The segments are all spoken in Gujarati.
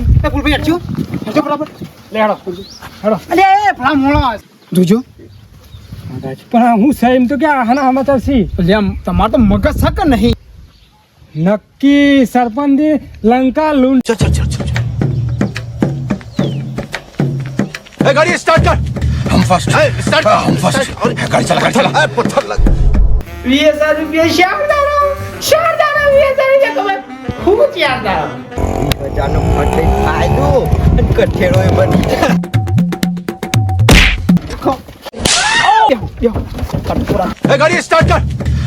એ ફૂલભાઈ કે નહીં નક્કી સરપંચી લંકા લૂંટ ચલ રૂપિયા ખૂબ જ યાદ આવે. બજારનો મટલે ફાયદો કઠેડો. એ બની ગાડી સ્ટાર્ટ કર.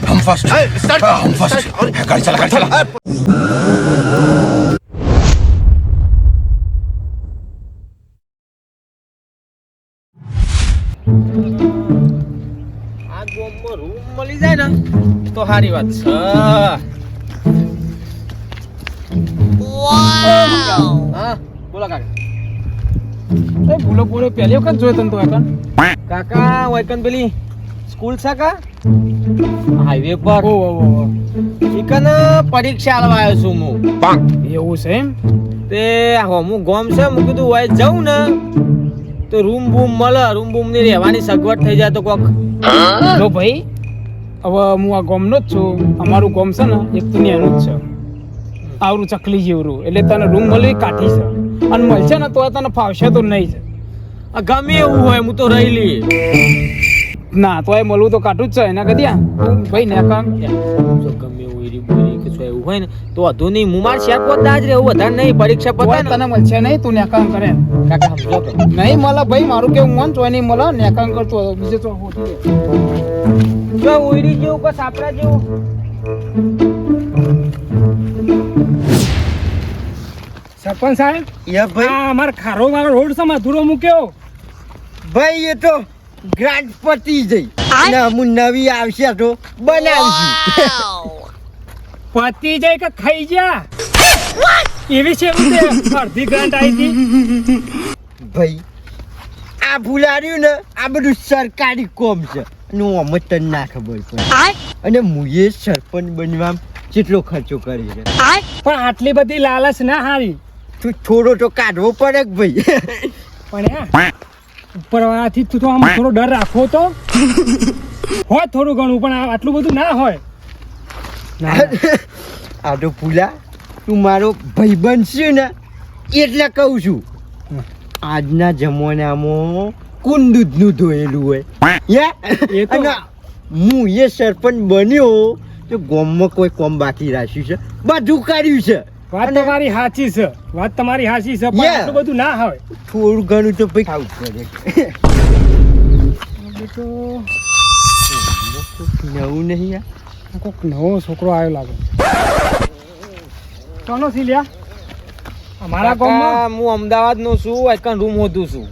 હમ ફર્સ્ટ સ્ટાર્ટ હમ ફર્સ્ટ ગાડી ચલા ગાડી ચલા. આ ગોમમાં રૂમ મળી જાય ને તો સારી વાત છે. હા બોલો કાકા. એ ભૂલો ભૂલો પહેલી વખત જોયો તને તો એકન કાકા વૈકન પેલી સ્કૂલ છે કા? હાઈવે પર. ઓ ઓ ઓ પરીક્ષા આલવા આવ્યો છું હું. એવું છે એમ? તે હું ગોમ છે હું કીધું હોય જઉં ને. તો રૂમ બૂમ મળે રૂમ બૂમની રહેવાની સગવડ થઈ જાય તો કોક. જો ભાઈ હવે હું આ ગોમનો જ છું. અમારું ગોમ છે ને એક તો એનું જ છે. આવરું ચકલી જેવરું. એટલે તને રૂમ મળી કાઠી છે. અને મળશે ને તો તને ફાવશે તો નહીં છે. આ ગમે એવું હોય હું તો રહેલી ના તો એ મળવું તો કાઠું જ છે. એના કદી ભાઈ ને કામ ગમે એવું કે શું એવું હોય ને તો વધુ નહીં. હું માર શેર પોતા જ રહેવું વધારે નહીં પરીક્ષા પતા તને મળશે નહીં તું ને કરે કાકા સમજો નહીં મળે ભાઈ મારું કેવું મન તો નહીં મળે. ને કામ કરતો બીજે તો હોતી જો ઉઈરી જેવું કે સાપરા જેવું. સરપંચ સાહેબ? યા ભાઈ. આ અમાર ખારો વાળો રોડ છે મધુરો મૂક્યો. ભાઈ એ તો ગ્રાન્ટ પતી જઈ અને હું નવી આવશે તો બનાવશું પતી જાય કે ખાઈ જા એવી છે અડધી ગ્રાન્ટ આવી હતી. ભાઈ આ ભૂલાર્યું ને આ બધું સરકારી કોમ છે. અને હું અમે તને ના ખબર પડે. અને મુએ સરપંચ બનવા કેટલો ખર્ચો કરી છે પણ આટલી બધી લાલચ ના હારી. તું થોડો તો કાઢવો પડે ભાઈ? પણ ઉપર ઉપરવાળાથી તું તો આમ થોડો ડર રાખો તો. હોય થોડું ઘણું પણ આટલું બધું ના હોય. આ તો ભૂલા તું મારો ભાઈ બનશે ને એટલે કહું છું. આજના જમાનામાં કોણ દૂધનું ધોયેલું હોય. તો- અને હું એ સરપંચ બન્યો તો ગોમમાં કોઈ કોમ બાકી રાખ્યું છે. બધું કાઢ્યું છે. વાત તમારી સાચી છે. વાત તમારી સાચી છે પણ આટલું બધું ના હોય. થોડું ઘણું તો ભાઈ ખાવું પડે. તો નવું નહીં આ. કોક નવો છોકરો આવ્યો લાગે. કોનો લ્યા અમારા ગામમાં? હું અમદાવાદ નો છું આજકાલ રૂમ હોતું છું.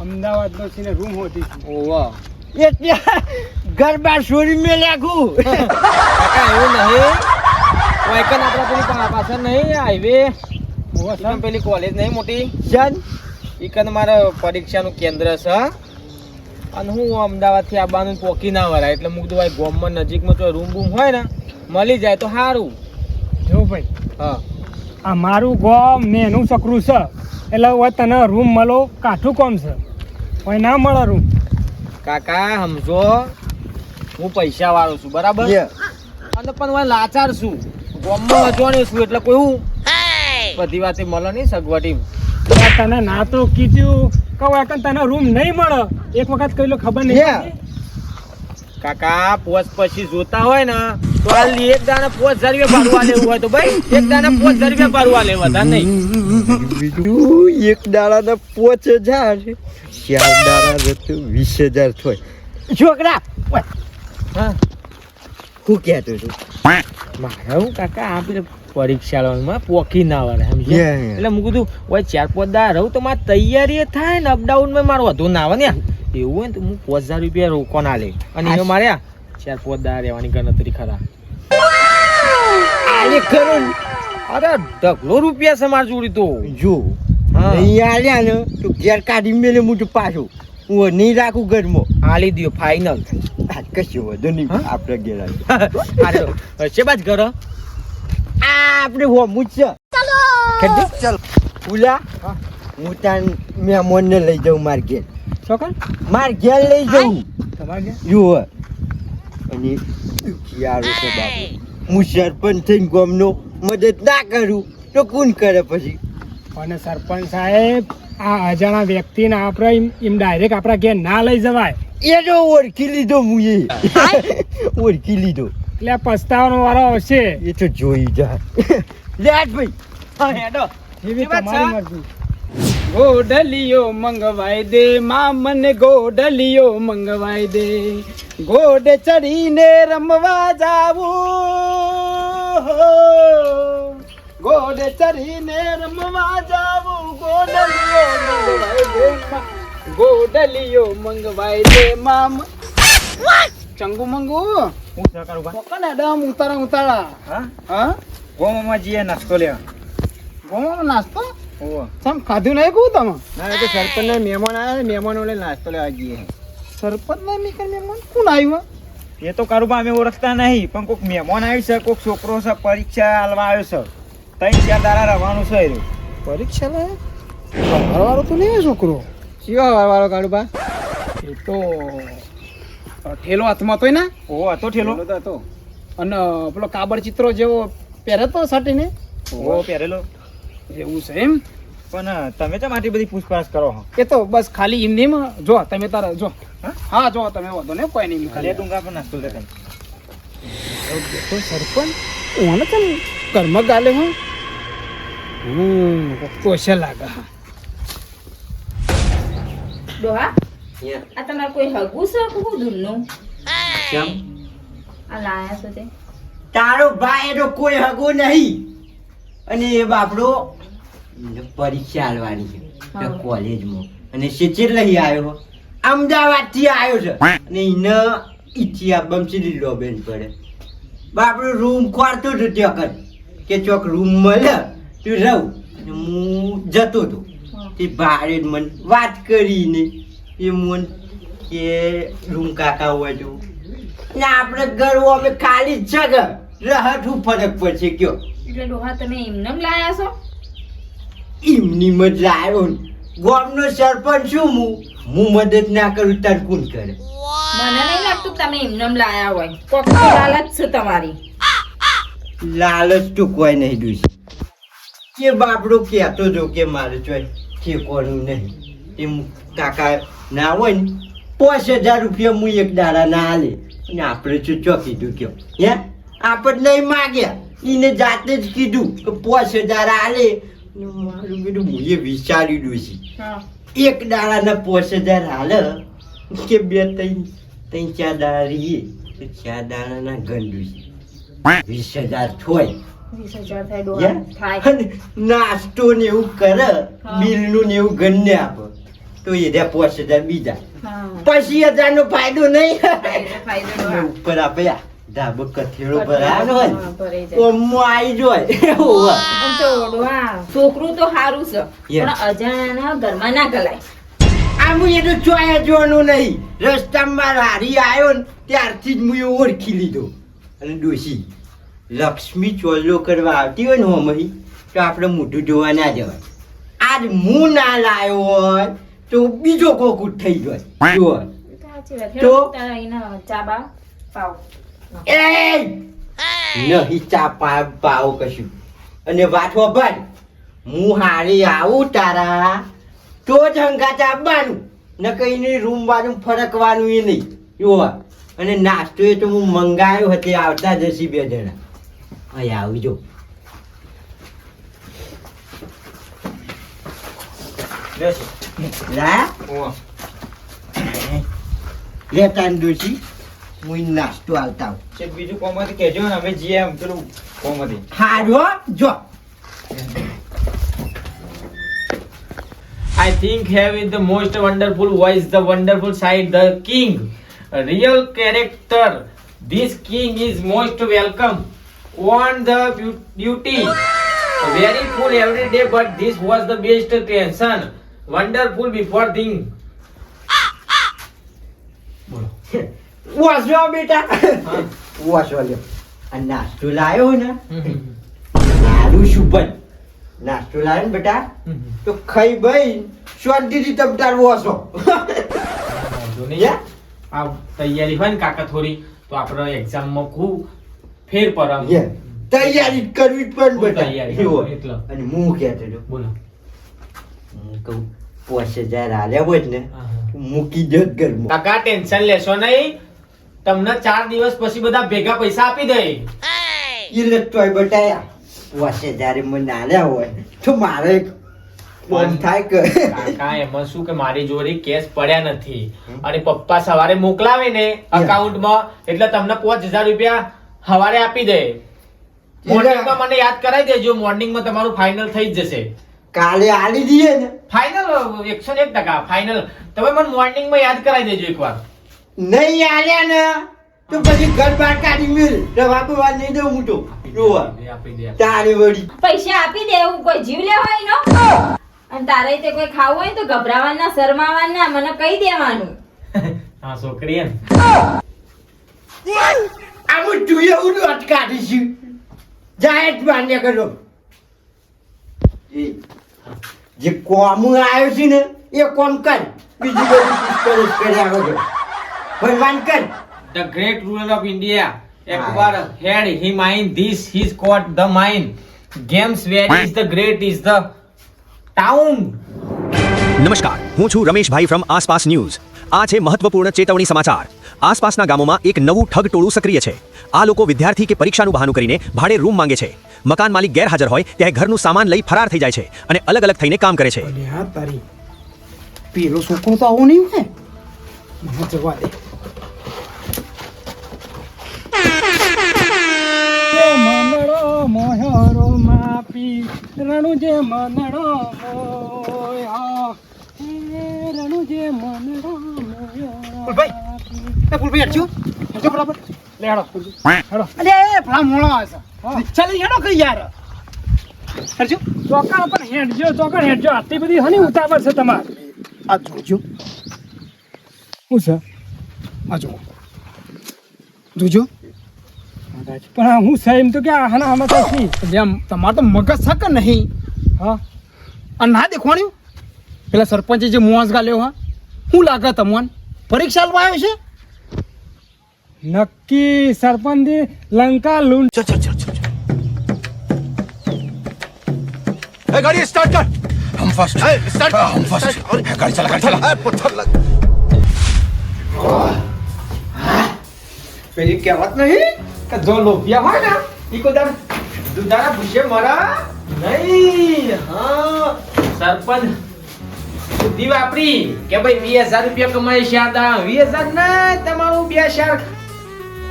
અમદાવાદ નો છે ને રૂમ હોતી છું. ઓવા એટલે ગરબા છોરી મેં લાગુ કાકા એવું નહીં. વૈકન આપણા પેલી પાછળ નહીં હાઈવે પેલી કોલેજ નહીં મોટી. ચાલ ઈકન મારા પરીક્ષાનું કેન્દ્ર છે અને હું અમદાવાદથી આવવાનું પોકી ના વરાય એટલે મૂક દઉં ભાઈ ગોમમાં નજીકમાં જો રૂમ બૂમ હોય ને મળી જાય તો સારું જો ભાઈ. હા. આ મારું ગોમ ને એનું સકરું છે. એટલે હવે તને રૂમ મળો કાઠું કોમ છે. કોઈ ના મળે રૂમ. કાકા સમજો. હું પૈસા વાળો છું બરાબર. અને પણ હું લાચાર છું. ગોમમાં અજવાણ્યો છું એટલે કોઈ હું બધી વાતે મળે નહીં સગવડી તને ના તો કીધું. કહું એકન તને રૂમ નહીં મળે. એક વખત કહી લો ખબર નહીં કાકા પોચ પછી જોતા હોય ને તો હાલ એક દાણા પોચ હજાર રૂપિયા ભરવા લેવું હોય તો ભાઈ એક દાણા પોચ હજાર રૂપિયા ભરવા લેવા હતા નહીં. બીજું એક દાડાના પોચ હજાર. ચાર દાડા તો વીસ હજાર થાય. છોકરા હા. હું કહેતો છું મારે હું કાકા આ પેલે પરીક્ષા લેવામાં પોકી ના વળે સમજો. એટલે હું કીધું ઓય ચાર પાંચ દા રહું તો મારી તૈયારી થાય ને અપડાઉનમાં મારું વધુ ના આવે ને. એવું હોય ને તો હું પાંચ હજાર રૂપિયા રોકો ના લે. અને એનો મારે ચાર પાંચ દા રહેવાની ગણતરી ખરા. આલે ખરું અરે ઢગલો રૂપિયા છે મારી જોડી તો. જો હા. અહીં આવ્યા ને તો ઘેર કાઢી મેલે હું પાછું. હું નહીં રાખું ઘરમાં. આલી દો ફાઈનલ કશું વધુ નહીં આપણે ગેરા હશે અરે છે બાજ ઘર આ આપણે હો જ છે ચાલ. ફૂલા હું. તાન મહેમાનને લઈ જાઉં માર ઘેર. છોકરા માર ઘેર લઈ જાઉં. તમારે ગયા જુઓ અને દુખિયારો છે બાપુ. હું સરપંચ થઈને ગામનો મદદ ના કરું તો કોણ કરે પછી? અને સરપંચ સાહેબ આ અજાણા વ્યક્તિને આપણે એમ- એમ ડાયરેક્ટ આપણા ઘેર ના લઈ જવાય. એ તો ઓળખી લીધો મુએ ઓળખી લીધો. એટલે પસ્તાવાનો વારો આવશે. એ તો જોઈ જા. લે આજ ભાઈ. હા હેડો. એવી તમારી મરજી. ગોડલિયો મંગવાઈ દે માં મને ગોડલિયો મંગવાઈ દે. ગોડ ચડીને રમવા જાવું. ગોડ ચડીને રમવા જાવું. ગોડલિયો મંગવાઈ દે. ગોડલિયો મંગવાય લે મામ. ચંગુ મંગુ? હું સહકાર ઊભા? કોકને ડમ ઉતારા ઉતારા? હા? હા? ગોમામાં જીએ નાસ્તો લે ગોમામાં નાસ્તો? ઓ સમ ખાધું નહીં કહું તમે? ના એ તો સરપંચના મહેમાન આવ્યા ને મહેમાનો લઈને નાસ્તો લેવા જઈએ. સરપંચ ના મીકર મહેમાન? કોણ આવ્યું? એ તો કારુબા અમે ઓળખતા નહીં પણ કોઈક મહેમાન આવ્યું છે કોઈક છોકરો છે પરીક્ષા આલવા આવ્યો છે. તઈ ત્યાં દાડા રહેવાનું છે પરીક્ષા લે વાળો તો નહીં છોકરો? કયો વાળો કારુબા એ તો ઠેલો હાથમાં હતો ને? ઓ હતો ઠેલો તો હતો અને પેલો કાબર ચિત્રો જેવો પહેરે તો સાટીને? ઓ પહેરેલો. એવું છે એમ? પણ તમે કેમ આટલી બધી પૂછપરછ કરો હો એ તો બસ ખાલી એમ નેમ જો તમે તારા જો. હા? હા જો તમે વાંધો ને કોઈ નહીં ખાલી. ડુંગા પણ નાસ્તો લેતા તો સરપંચ? ઓને તમે કર્મ ગાલે હું? હમ તો છે લાગે? હા ડોહા? આ તમારે કોઈ હગું છે કે હું દૂરનું આ લાયા છો તે. તારો ભાઈ એનો કોઈ હગો નહીં. અને એ બાપડો પરીક્ષા આલવાની છે. કોલેજમાં. અને શેચેર લઈ આવ્યો અમદાવાદથી આવ્યો છે. અને એને ઈચ્છી બમસી લીલો બેન પડે. બાપડો રૂમ ખોરતો હતો ત્યાં કર કે ચોક રૂમ મળે તું રહું. અને હું જતો હતો. તે ભાડે મને વાત કરીને એ મન કે રૂમ કાકા હોય તો ને આપણે ઘર અમે ખાલી જગ. રહઠું ફરક પડશે કયો. એટલે ડોહા તમે એમને લાયા છો? એમની મત લાવ્યો ને. ગામનો સરપંચ છું હું. હું મદદ ના કરું તાર કોણ કરે? મને નહીં લાગતું તમે એમને લાયા હોય. કોક લાલચ છે તમારી. લાલચ તો કોઈ નહીં દુસી કે બાપડો કહેતો જો કે મારે ચોય. ઠેકવાનું નહીં. એમ કાકા ના હોય ને પાંચ હજાર રૂપિયા હું એક દાડા ના આલે. અને આપણે શું ચો કીધું કયો? હે? આપણે નહીં માગ્યા. એને જાતે જ કીધું કે પાંચ હજાર હાલે ને મારું કીધું હું એ વિચારી દઉં હા. એક દાડાના પાંચ હજાર હાલે કે બે ત્રણ ત્રણ ચાર દાડા રહીએ. તો ચાર દાડાના ગંડું છે. વીસ હજાર થોય નાસ્તો ને એવું કરે બિલનું ને એવું ગણને આપે. તો એ રહ્યા પાંચ હજાર બીજા. પછી હજાર નો ફાયદો નહીં ઉપર આપ્યા ધાબો કથેડો હોય આવી જાય. છોકરું તો સારું છે. પણ અજાણાના ઘરમાં ના ગલાય. આ હું એ તો ચોયા જોવાનું નહીં. રસ્તામાં હારી આવ્યો ને ત્યારથી જ હું એ ઓળખી લીધો. અને ડોશી. લક્ષ્મી ચોલ્લો કરવા આવતી હોય ને હોમરી તો આપણે મોઢું જોવા ના જવાય. આજ હું ના લાવ્યો હોય તો બીજો કોકુટ થઈ જાય જો તો? હેડો, ચા બા પાવ. એ! નહીં ચા પા કશું. અને વાઠો ભાઈ હું હારી આવું તારા તો જ હંગાત ને ન નહીં રૂમ બાજુ ફરકવાનું એ નહીં. જોવા અને નાસ્તો એ તો હું મંગાયો હતી આવતા જશી બે જણા. અહીં આવજો લા દોશી હું નાસ્તો આવતા આવું છે બીજું કોમથી કહેજો ને અમે જઈએ એમ પેલું કોમથી હારો જો I think having the most wonderful voice, the wonderful side, the king, a real character. This king is most welcome on the duty. Very full every day, but this was the best tension. Wonderful before thing. વાસો બેટા હા. વાસો લ્યો આ નાસ્તો લાયો ને મારું શુભન નાસ્તો લાયો ને બેટા તો ખાઈ ભાઈ શાંતિથી તમ તાર વાસો નહીં. આ તૈયારી હોય ને કાકા થોડી તો આપણે એક્ઝામમાં ખૂબ ફેર યે, તૈયારી કરવી પણ. એટલે. અને હું કહેતો હતો બોલો. હું કહું પાંચ હજાર આલ્યા હોય ને. મૂકી દો ઘરમાં. કાકા ટેન્શન લેશો નહીં. તમને ચાર દિવસ પછી બધા ભેગા પૈસા આપી દે એટલે તોય બટાયા. પાંચ હજાર મને આલ્યા હોય તો મારે બંધ થાય કે કાકા એમાં શું કે મારી જોડે કેશ પડ્યા નથી. અને પપ્પા સવારે મોકલાવે ને અકાઉન્ટમાં એટલે તમને પાંચ હજાર રૂપિયા સવારે આપી દે. મોર્નિંગમાં મને યાદ કરાવી દેજો મોર્નિંગમાં તમારું ફાઇનલ થઈ જ જશે. કાલે આલી દઈએ ને. ફાઇનલ એકસો ને એક ટકા ફાઇનલ તમે મને મોર્નિંગમાં યાદ કરાવી દેજો એકવાર. નહીં આલ્યા ને તો પછી ઘર બહાર કાઢી મિલ. રવા બવા નહીં દઉં હું તો. તારે વળી. પૈસા આપી દે એવું કોઈ જીવ લેવાય નો. અને તારે તે કોઈ ખાવું હોય તો ગભરાવાના શરમાવાના મને કહી દેવાનું. હા છોકરી એમ. તું એવું લોટ કાઢીશું. જાય જ માન્ય કરો. જે કોમ આવ્યો છે ને એ કોમ કર. બીજું બધું પૂછપરછ કર્યા વગર ભગવાન કર. The great ruler of India. એકવાર head he mind this his coat the mind. Games where is the great is the town. નમસ્કાર હું છું રમેશભાઈ ફ્રોમ આસપાસ ન્યૂઝ. આ છે મહત્વપૂર્ણ ચેતવણી સમાચાર. આસપાસના ગામોમાં એક નવું ઠગ ટોળું સક્રિય છે. આ લોકો વિદ્યાર્થી કે પરીક્ષાનું બહાનું કરીને ભાડે રૂમ માંગે છે. મકાન માલિક ગેરહાજર હોય ત્યારે ઘરનું સામાન લઈ ફરાર થઈ જાય છે અને અલગ અલગ થઈને કામ કરે છે. પેલો છોકરો તો આવો નહીં હોય મને જવા દે. મોહરો માપી રણુજે મનડો મોહ્યો રણુજે મનડો મોહ્યો ભાઈ એ ફૂલભાઈ હટજો હટજો બરાબર લે હેડો હેડો અલે એ ભલા મોળો આવે છે ચાલ હેડો કઈ યાર હટજો ચોકણ પણ હેડજો ચોકણ હેડજો આટલી બધી હની ઉતાવળ છે તમારે. આ જોજો શું છે આ જો જોજો પણ હું. છે એમ તો કે આ હના હમણાં તો એટલે તમારે તો મગજ છે કે નહીં હા આ ના દેખવાણ્યું? પેલા સરપંચે જે મુઆસ ગાલ્યો હા શું લાગે તમને પરીક્ષા આવ્યો છે? નક્કી સરપંચી લંકા લૂંટ ચલ ચલ ચલ ચલ ગાડી સ્ટાર્ટ કર હમ ફર્સ્ટ સ્ટાર્ટ હમ ફર્સ્ટ ગાડી ચલા ગાડી ચલા પથ્થર લગ પેલી કહેવત નહીં કે જો લોભિયા હોય ને એ કોદાર દુધારા ભૂસે મરા નહીં હા સરપંચ બુદ્ધિ વાપરી કે ભાઈ વીસ હજાર રૂપિયા કમાય છે આ વીસ હજાર ના તમારું બે ચાર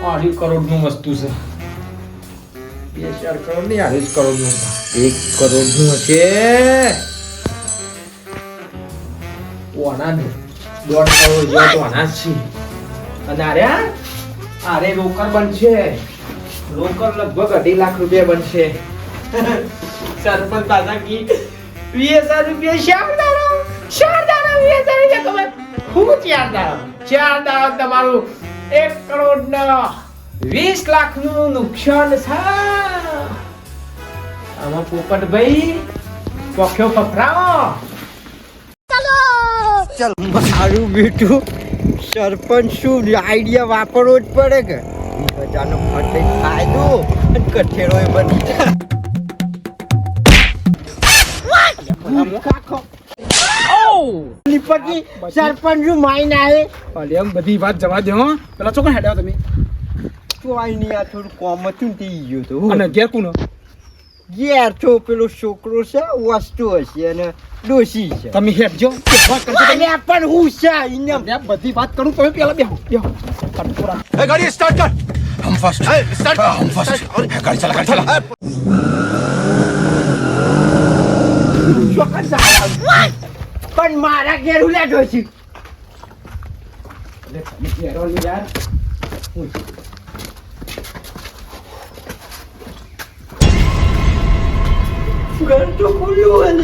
અઢી કરોડનું વસ્તુ છે. બે ચાર કરોડ નહીં અઢી કરોડનું એક કરોડનું હશે. ઓના દોઢ કરોડ જેવા તો આના જ છે. અને અરે અરે રોકડ બનશે. રોકડ લગભગ અઢી લાખ રૂપિયા બનશે. સરપંચ દાદા કી વીસ રૂપિયા ચાર દાડા ચાર દાડા વીસ રૂપિયા તમે ખૂબ ચાર દાડા ચાર દાડા તમારું એક કરોડ ના વીસ લાખનું નુકસાન છે આમાં પોપટભાઈ પોખ્યો પકડાવો મારું બેટું સરપંચ શું આઈડિયા વાપરવો જ પડે કે? બધાનો ફટે ફાયદો અને કઠેરો એ બની જાય લિપટની સરપંચ શું માઈ ના હે એમ બધી વાત જવા દે હો. પેલા ચોકન હેડ્યા તમે. તો આઈ ની આ થોડું કોમ હતું ને તે ગયો તો અને ઘેર કોનો ઘેર છો પેલો છોકરો છે વસ્તુ હશે અને ડોસી છે. તમે હેડજો. અલે પણ હું છે ઇને બધી વાત કરું તમે પેલા બેહો. બેહો. એ ગાડી સ્ટાર્ટ કર. હમ ફાસ્ટ સ્ટાર્ટ હમ ફાસ્ટ ગાડી ચલા ગાડી ચલા. ચોકન પણ મારા ઘેર હું લેટો છું. ઘર તો ખુલ્લું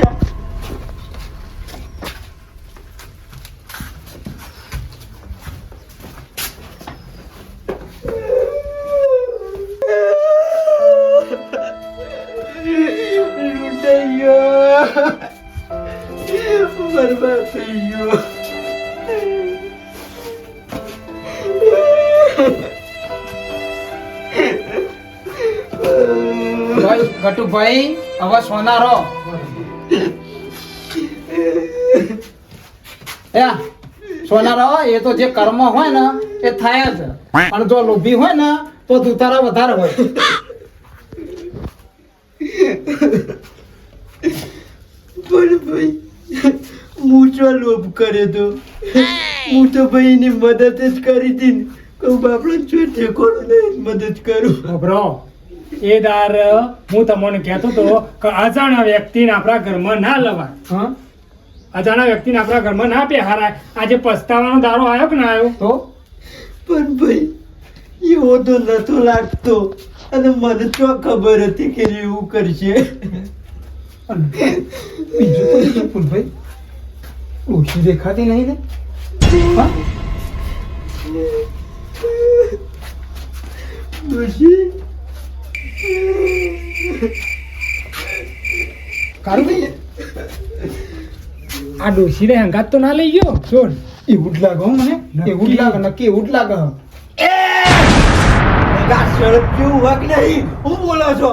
ભાઈ હવે સોનારો. સોનારો એ તો જે કર્મ હોય ને એ થાય જ. પણ જો લોભી હોય ને તો દુતારા વધારે હોય. પણ ભાઈ જો લોભ કર્યો તો? હું તો ભાઈ ની મદદ જ કરી હતી ને કહું બાપડો જો ઠેકોડું નહીં મદદ કરું. બ્રો એ દાર હું તમને કહેતો હતો કે અજાણા વ્યક્તિને આપણા ઘરમાં ના લવાય. અજાણા અજાણ્યા વ્યક્તિને આપણા ઘરમાં ના બેહારાય આજે પસ્તાવાનો દારો આવ્યો કે ના આવ્યો? તો? પણ ભાઈ એવો તો નતો લાગતો. અને મને તો ખબર હતી કે એવું કરશે. બીજું તો શું ફૂલભાઈ? ઓછી દેખાતી નહીં ને હા? કારુભાઈ આ ડોશીને હંગાત તો ના લઈ ગયો? છોડ એવું જ લાગે મને. એવું જ લાગે નક્કી એવું જ લાગે. ગા સડક જેવું વાગ નહીં. હું બોલો છો?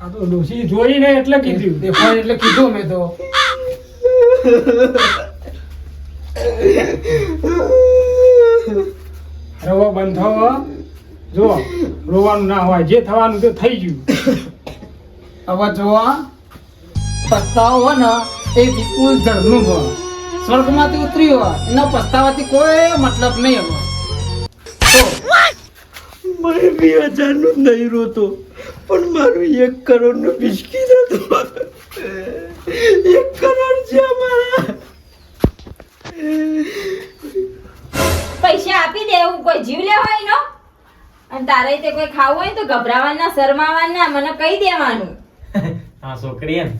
આ તો ડોશી જોઈને એટલે કીધું. દેખાય એટલે કીધું મેં તો. રવો બંધ જો રોવાનું ના હોય જે થવાનું તો થઈ ગયું. હવે જો પસ્તાવો હોય ને એ વિપુલ જળનું હોય. સ્વર્ગમાંથી ઉતરી હોય એના પસ્તાવાથી કોઈ મતલબ નહીં હવે મને બે હજારનું નહીં રોતો પણ મારું એક કરોડનું બિસ્કીટ હતું. એક કરોડ તારે તે કોઈ ખાવું હોય તો ગભરાવાના શરમાવાના મને કહી દેવાનું. હા છોકરી એમ.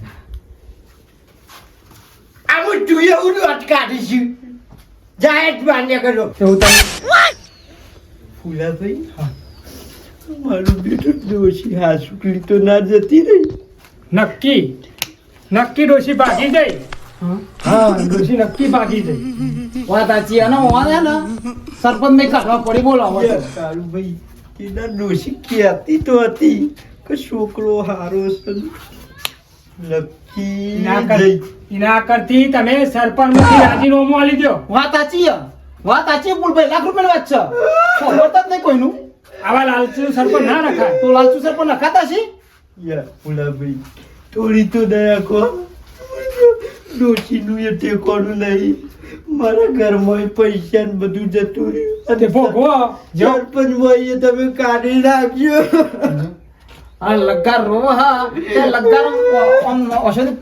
આમ તું એવું અટકાડીશું જાહેર માન્ય કરો. એવું તમે? ફૂલાભાઈ મારું બેટું ડોશી હા સુકલી તો ના જતી રહી. નક્કી. નક્કી ડોશી ભાગી જઈ હા. હા ડોશી નક્કી ભાગી જઈ વાત સાચી અને હું ને સરપંચ ને કાઢવા પડી બોલાવો તારું ભાઈ. એના ડોશી કહેતી તો હતી? કે છોકરો હારો છે. લકી ના કર એના કરતી તમે સરપંચ રાજીનામું આલી દો વાત સાચી. વાત સાચી ભૂલભાઈ. લાખ રૂપિયાની વાત છે. ખબર જ નહીં કોઈનું. આવા લાલચુ સરપંચ ના રખાય. તો લાલચુ સરપંચ નખાતા છે યા ફૂલાભાઈ થોડી તો દયા કો ડોશીનું એ ટેકોનું નહીં મારા ઘરમાં પૈસા ને બધું જતું રહ્યું. ભોગવો સરપંચ ભાઈએ તમે કાઢી નાખ્યો. આ લગાર રો હા. તે લગાર આમ ઔષધિ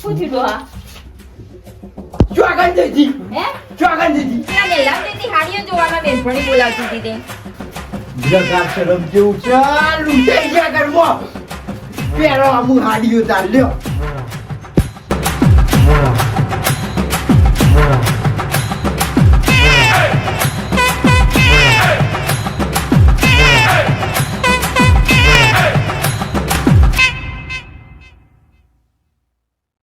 શું થયું ડોહા? ચોગન દેજી હે. ચોગન દેજી પેલા ગયેલા વખતે હાડીઓ જોવામાં બેનપણી બોલાવતી હતી તે. જગા શરમ જેવું ચાલુ થઈ ગયા ઘરમાં. પેલો અમુ હાડીઓ તાર લ્યો